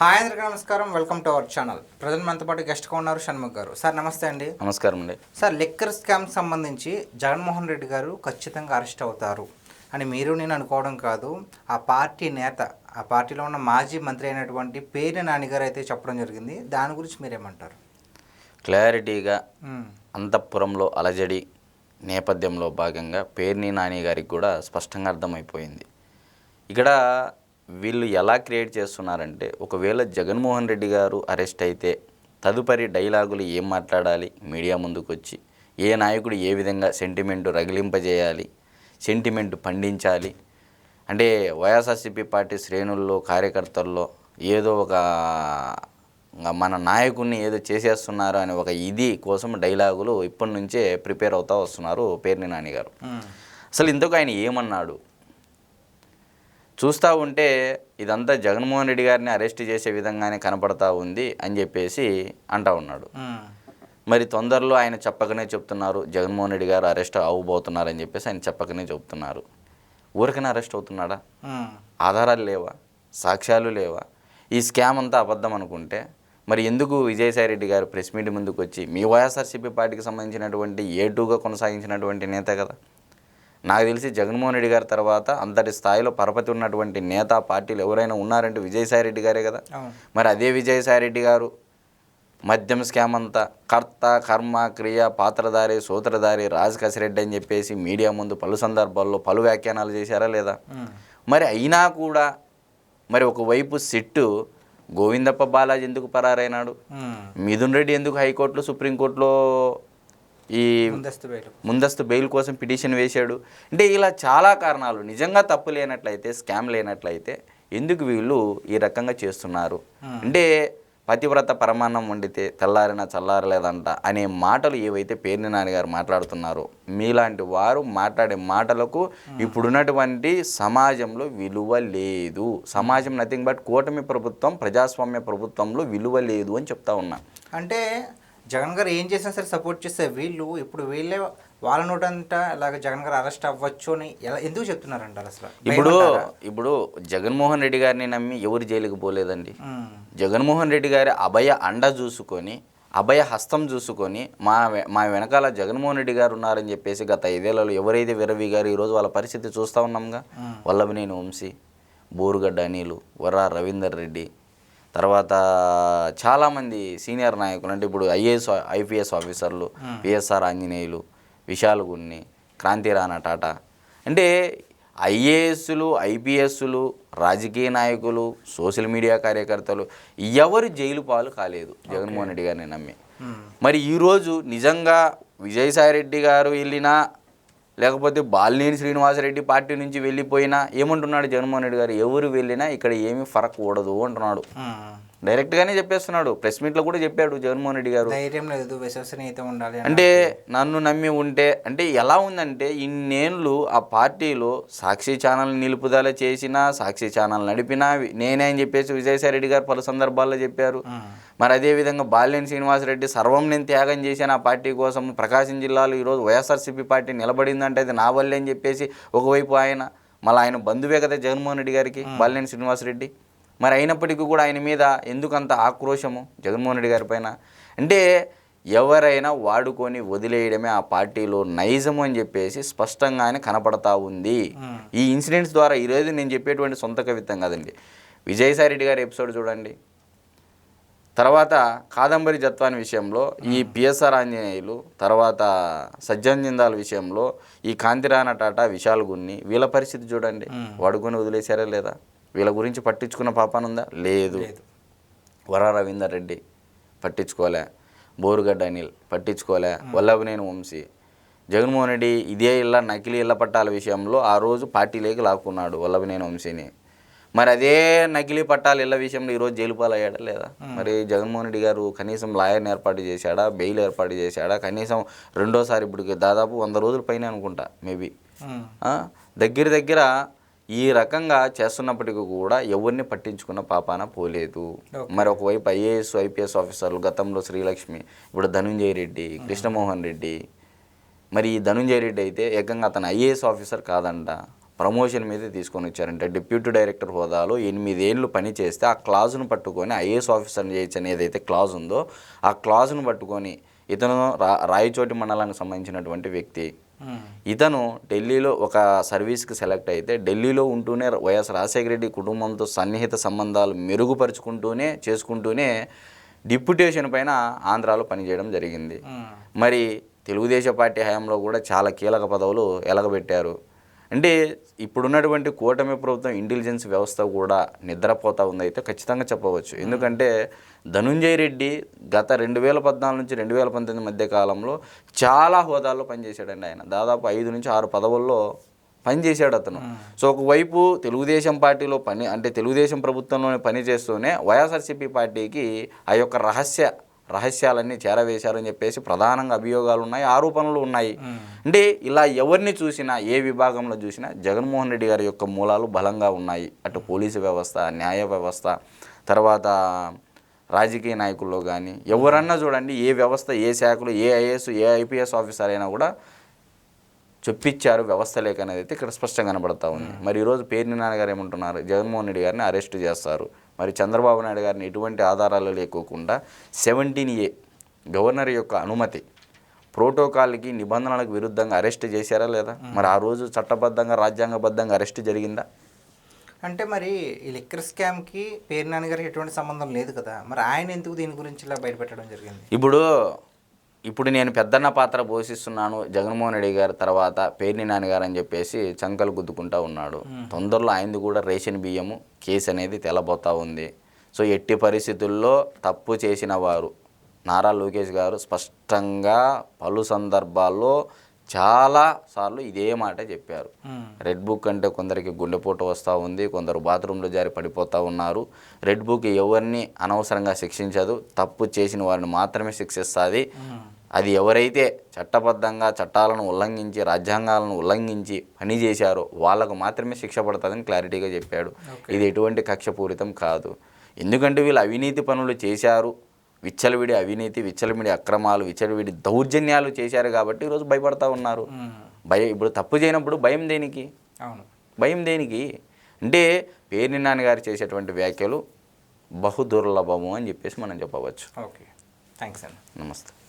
Hi అందరికీ నమస్కారం. Welcome to our channel. Present మనతో పాటు గెస్ట్గా ఉన్నారు షణ్ముఖ్ గారు. సార్ నమస్తే అండి. నమస్కారం అండి. సార్ లిక్కర్ స్కామ్ సంబంధించి జగన్మోహన్ రెడ్డి గారు ఖచ్చితంగా అరెస్ట్ అవుతారు అని మీరు నేను అనుకోవడం కాదు. ఆ పార్టీ నేత ఆ పార్టీలో ఉన్న మాజీ మంత్రి అయినటువంటి పేరు నాని గారు అయితే చెప్పడం జరిగింది. దాని గురించి మీరేమంటారు? క్లారిటీగా. అంతఃపురంలో అలజడి నేపథ్యంలో భాగంగా పేర్ని నాని గారికి కూడా స్పష్టంగా అర్థమైపోయింది. ఇక్కడ వీళ్ళు ఎలా క్రియేట్ చేస్తున్నారంటే ఒకవేళ జగన్మోహన్ రెడ్డి గారు అరెస్ట్ అయితే తదుపరి డైలాగులు ఏం మాట్లాడాలి మీడియా ముందుకు వచ్చి ఏ నాయకుడు ఏ విధంగా సెంటిమెంట్ రగిలింపజేయాలి సెంటిమెంట్ పండించాలి అంటే వైఎస్ఆర్సీపీ పార్టీ శ్రేణుల్లో కార్యకర్తల్లో ఏదో ఒక మన నాయకుడిని ఏదో చేసేస్తున్నారు అనే ఒక ఇది కోసం డైలాగులు ఇప్పటి నుంచే ప్రిపేర్ అవుతా వస్తున్నారు పేర్ని నాని గారు. అసలు ఇంతకు ఆయన ఏమన్నాడు చూస్తూ ఉంటే ఇదంతా జగన్మోహన్ రెడ్డి గారిని అరెస్ట్ చేసే విధంగానే కనపడతా ఉంది అని చెప్పేసి అంటా ఉన్నాడు. మరి తొందరలో ఆయన చెప్పకనే చెప్తున్నారు జగన్మోహన్ రెడ్డి గారు అరెస్ట్ అవ్వబోతున్నారని చెప్పేసి ఆయన చెప్పకనే చెప్తున్నారు. ఊరికనే అరెస్ట్ అవుతున్నాడా. ఆధారాలు లేవా? సాక్ష్యాలు లేవా? ఈ స్కామ్ అంతా అబద్ధం అనుకుంటే మరి ఎందుకు విజయసాయి రెడ్డి గారు ప్రెస్ మీట్ ముందుకు వచ్చి మీ వైఎస్ఆర్సీపీ పార్టీకి సంబంధించినటువంటి ఏ టూగా కొనసాగించినటువంటి నేత కదా? నాకు తెలిసి జగన్మోహన్ రెడ్డి గారి తర్వాత అంతటి స్థాయిలో పరపతి ఉన్నటువంటి నేత పార్టీలు ఎవరైనా ఉన్నారంటే విజయసాయి రెడ్డి గారే కదా మరి అదే విజయసాయి రెడ్డి గారు మద్యం స్కామ్ అంతా కర్త కర్మ క్రియ పాత్రధారి సూత్రధారి రాజ్ కసిరెడ్డి అని చెప్పేసి మీడియా ముందు పలు సందర్భాల్లో పలు వ్యాఖ్యానాలు చేశారా లేదా. మరి అయినా కూడా మరి ఒకవైపు సిట్టు గోవిందప్ప బాలాజీ ఎందుకు పరారైనాడు. మిథున్ రెడ్డి ఎందుకు హైకోర్టులో సుప్రీంకోర్టులో ఈ ముందస్తు బెయిల్. కోసం పిటిషన్ వేశాడు. అంటే ఇలా చాలా కారణాలు. నిజంగా తప్పు లేనట్లయితే స్కామ్ లేనట్లయితే ఎందుకు వీళ్ళు ఈ రకంగా చేస్తున్నారు? అంటే పతివ్రత పరమాన్నం వండితే తెల్లారిన చల్లారలేదంట అనే మాటలు ఏవైతే పేర్ని నాన్నగారు మాట్లాడుతున్నారో మీలాంటి వారు మాట్లాడే మాటలకు ఇప్పుడున్నటువంటి సమాజంలో విలువ లేదు. సమాజం నథింగ్ బట్ కూటమి ప్రభుత్వం ప్రజాస్వామ్య ప్రభుత్వంలో విలువ లేదు అని చెప్తా ఉన్నా. అంటే జగన్ గారు ఏం చేసినా సరే సపోర్ట్ చేస్తే వీళ్ళు ఇప్పుడు వీళ్ళే వాళ్ళ నోటంతా ఇలాగ జగన్ గారు అరెస్ట్ అవ్వచ్చు అని ఎలా ఎందుకు చెప్తున్నారంటారు అసలు? ఇప్పుడు? ఇప్పుడు జగన్మోహన్ రెడ్డి గారిని నమ్మి ఎవరు జైలుకి పోలేదండి. జగన్మోహన్ రెడ్డి గారి అభయ అండ చూసుకొని అభయ హస్తం చూసుకొని మా మా వెనకాల జగన్మోహన్ రెడ్డి గారు ఉన్నారని చెప్పేసి గత ఐదేళ్ళలో ఎవరైతే విరవి గారు ఈరోజు వాళ్ళ పరిస్థితి చూస్తూ ఉన్నాంగా? వల్లభనేని వంశీ బోరుగడ్డ అనిలు వరా రవీందర్ రెడ్డి తర్వాత చాలామంది సీనియర్ నాయకులు అంటే ఇప్పుడు ఐఏఎస్ ఐపీఎస్ ఆఫీసర్లు పిఎస్ఆర్ ఆంజనేయులు విశాల్ గున్ని క్రాంతి రాణా టాటా. అంటే ఐఏఎస్లు ఐపీఎస్లు రాజకీయ నాయకులు సోషల్ మీడియా కార్యకర్తలు ఎవరు జైలు పాలు కాలేదు జగన్మోహన్ రెడ్డి గారిని నమ్మి. మ్మ్. మరి ఈరోజు నిజంగా విజయసాయి రెడ్డి గారు వెళ్ళినా లేకపోతే బాలినేని శ్రీనివాసరెడ్డి పార్టీ నుంచి వెళ్ళిపోయినా ఏమంటున్నాడు జగన్మోహన్ రెడ్డి గారు? ఎవరు వెళ్ళినా ఇక్కడ ఏమీ ఫరక్ కూడదు అంటున్నాడు డైరెక్ట్గానే చెప్పేస్తున్నాడు. ప్రెస్ మీట్లో కూడా చెప్పాడు జగన్మోహన్ రెడ్డి గారు. ధైర్యం లేదు విశ్వసనీయత ఉండాలి. అంటే నన్ను నమ్మి ఉంటే అంటే ఎలా ఉందంటే ఇన్నేళ్ళు ఆ పార్టీలో సాక్షి ఛానల్ నిలుపుదల చేసినా సాక్షి ఛానల్ నడిపినా నేనే అని చెప్పేసి విజయసాయి రెడ్డి గారు పలు సందర్భాల్లో చెప్పారు. మరి అదేవిధంగా బాలినేని శ్రీనివాసరెడ్డి సర్వం నేను త్యాగం చేశాను ఆ పార్టీ కోసం ప్రకాశం జిల్లాలో ఈరోజు వైఎస్ఆర్సీపీ పార్టీ నిలబడిందంటే అది నా వల్లే అని చెప్పేసి ఒకవైపు ఆయన మళ్ళీ ఆయన బంధువే కదా జగన్మోహన్ రెడ్డి గారికి బాలినేని శ్రీనివాసరెడ్డి. మరి అయినప్పటికీ కూడా ఆయన మీద ఎందుకంత ఆక్రోశము జగన్మోహన్ రెడ్డి గారి పైన? అంటే ఎవరైనా వాడుకొని వదిలేయడమే ఆ పార్టీలో నైజము అని చెప్పేసి స్పష్టంగానే కనపడతా ఉంది. ఈ ఇన్సిడెంట్స్ ద్వారా ఈరోజు నేను చెప్పేటువంటి సొంత కవిత్వం కాదండి. విజయసాయి రెడ్డి గారి ఎపిసోడ్ చూడండి. తర్వాత కాదంబరి జత్వాని విషయంలో ఈ పిఎస్ఆర్ ఆంజనేయులు తర్వాత సజ్జన్ జిందాల్ విషయంలో ఈ కాంతిరాణ టాటా విశాల్ గున్ని వీళ్ళ పరిస్థితి చూడండి. వాడుకొని వదిలేశారా లేదా? వీళ్ళ గురించి పట్టించుకున్న పాపానుందా? లేదు. లేదు. వర రవీందర్ రెడ్డి పట్టించుకోలే. బోరుగడ్డ అనిల్ పట్టించుకోలే. వల్లభనేని వంశీ. జగన్మోహన్ రెడ్డి ఇదే ఇళ్ళ నకిలీ ఇళ్ళ పట్టాల విషయంలో ఆ రోజు పార్టీలోకి లాక్కున్నాడు వల్లభనేని వంశీని. మరి అదే నకిలీ పట్టాల ఇళ్ళ విషయంలో ఈరోజు జైలు పాలయ్యాడా లేదా? మరి జగన్మోహన్ రెడ్డి గారు కనీసం లాయర్ని ఏర్పాటు చేశాడా? బెయిల్ ఏర్పాటు చేశాడా? కనీసం రెండోసారి ఇప్పుడు దాదాపు వంద రోజుల పైన అనుకుంటా మేబీ. దగ్గర దగ్గర ఈ రకంగా చేస్తున్నప్పటికీ కూడా ఎవరిని పట్టించుకున్న పాపాన పోలేదు. మరి ఒకవైపు ఐఏఎస్ ఐపీఎస్ ఆఫీసర్లు గతంలో శ్రీలక్ష్మి ఇప్పుడు ధనుంజయ రెడ్డి కృష్ణమోహన్ రెడ్డి. మరి ఈ ధనుంజయ రెడ్డి అయితే ఏకంగా అతను ఐఏఎస్ ఆఫీసర్ కాదంట. ప్రమోషన్ మీద తీసుకొని వచ్చారంటే. డిప్యూటీ డైరెక్టర్ హోదాలో ఎనిమిదేళ్ళు పని చేస్తే ఆ క్లాజును పట్టుకొని ఐఏఎస్ ఆఫీసర్ చేయొచ్చు అనేది ఏదైతే క్లాజ్ ఉందో ఆ క్లాజును పట్టుకొని ఇతను రా రాయచోటి మండలానికి సంబంధించినటువంటి వ్యక్తి. ఇతను ఢిల్లీలో ఒక సర్వీస్కి సెలెక్ట్ అయితే ఢిల్లీలో ఉంటూనే వైఎస్ రాజశేఖర రెడ్డి కుటుంబంతో సన్నిహిత సంబంధాలు మెరుగుపరుచుకుంటూనే చేసుకుంటూనే డిప్యుటేషన్ పైన ఆంధ్రాలో పనిచేయడం జరిగింది. మరి తెలుగుదేశం పార్టీ హయాంలో కూడా చాలా కీలక పదవులు ఎలగబెట్టారు అంటే ఇప్పుడున్నటువంటి కూటమి ప్రభుత్వం ఇంటెలిజెన్స్ వ్యవస్థ కూడా నిద్రపోతా ఉందైతే ఖచ్చితంగా చెప్పవచ్చు. ఎందుకంటే ధనుంజయ రెడ్డి గత రెండు వేల పద్నాలుగు నుంచి రెండు వేల పంతొమ్మిది మధ్య కాలంలో చాలా హోదాల్లో పనిచేశాడండి ఆయన. దాదాపు ఐదు నుంచి ఆరు పదవుల్లో పనిచేశాడు అతను. సో ఒకవైపు తెలుగుదేశం పార్టీలో పని అంటే తెలుగుదేశం ప్రభుత్వంలోనే పని చేస్తూనే వైఎస్ఆర్సీపీ పార్టీకి ఆ యొక్క రహస్య రహస్యాలన్నీ చేరవేశారని చెప్పేసి ప్రధానంగా అభియోగాలు ఉన్నాయి ఆరోపణలు ఉన్నాయి. అంటే ఇలా ఎవరిని చూసినా ఏ విభాగంలో చూసినా జగన్మోహన్ రెడ్డి గారి యొక్క మూలాలు బలంగా ఉన్నాయి. అటు పోలీసు వ్యవస్థ న్యాయ వ్యవస్థ తర్వాత రాజకీయ నాయకుల్లో కానీ ఎవరన్నా చూడండి ఏ వ్యవస్థ ఏ శాఖలో ఏ ఐఏఎస్ ఏ ఐపీఎస్ ఆఫీసర్ అయినా కూడా చొప్పించారు వ్యవస్థ లేక అనేది అయితే ఇక్కడ స్పష్టంగా కనబడతా ఉంది. మరి ఈరోజు పేర్ని నాన్నగారు ఏమంటున్నారు? జగన్మోహన్ రెడ్డి గారిని అరెస్ట్ చేస్తారు. మరి చంద్రబాబు నాయుడు గారిని ఎటువంటి ఆధారాలు లేకోకుండా సెవెంటీన్ ఏ గవర్నర్ యొక్క అనుమతి ప్రోటోకాల్కి నిబంధనలకు విరుద్ధంగా అరెస్ట్ చేశారా లేదా? మరి ఆ రోజు చట్టబద్ధంగా రాజ్యాంగబద్ధంగా అరెస్ట్ జరిగిందా? అంటే మరి ఈ లిక్కర్ స్కామ్కి పేరు నాన్నగారికి ఎటువంటి సంబంధం లేదు కదా. మరి ఆయన ఎందుకు దీని గురించి ఇలా బయటపెట్టడం జరిగింది? ఇప్పుడు ఇప్పుడు నేను పెద్దన్న పాత్ర పోషిస్తున్నాను జగన్మోహన్ రెడ్డి గారి తర్వాత పేర్ని నాన్నగారు అని చెప్పేసి చంకలు గుద్దుకుంటా ఉన్నాడు. తొందరలో ఆయనది కూడా రేషన్ బియ్యము కేసు అనేది తెలబోతా ఉంది. సో ఎట్టి పరిస్థితుల్లో తప్పు చేసిన వారు నారా లోకేష్ గారు స్పష్టంగా పలు సందర్భాల్లో చాలా సార్లు ఇదే మాట చెప్పారు. రెడ్ బుక్ అంటే కొందరికి గుండెపోటు వస్తూ ఉంది కొందరు బాత్రూంలో జారి పడిపోతూ ఉన్నారు. రెడ్ బుక్ ఎవరిని అనవసరంగా శిక్షించదు తప్పు చేసిన వారిని మాత్రమే శిక్షిస్తుంది. అది ఎవరైతే చట్టబద్ధంగా చట్టాలను ఉల్లంఘించి రాజ్యాంగాలను ఉల్లంఘించి పని చేశారో వాళ్ళకు మాత్రమే శిక్ష పడుతుందని క్లారిటీగా చెప్పాడు. ఇది ఎటువంటి కక్షపూరితం కాదు. ఎందుకంటే వీళ్ళు అవినీతి పనులు చేశారు. విచ్చలవిడి అవినీతి విచ్చలవిడి అక్రమాలు విచ్చలవిడి దౌర్జన్యాలు చేశారు కాబట్టి ఈరోజు భయపడతా ఉన్నారు. భయం ఇప్పుడు తప్పు చేయనప్పుడు భయం దేనికి? అవును. భయం దేనికి? అంటే పేర్ని నాన్నగారు చేసేటువంటి వ్యాఖ్యలు బహు దుర్లభము అని చెప్పేసి మనం చెప్పవచ్చు. ఓకే. థ్యాంక్స్ అండి నమస్తే.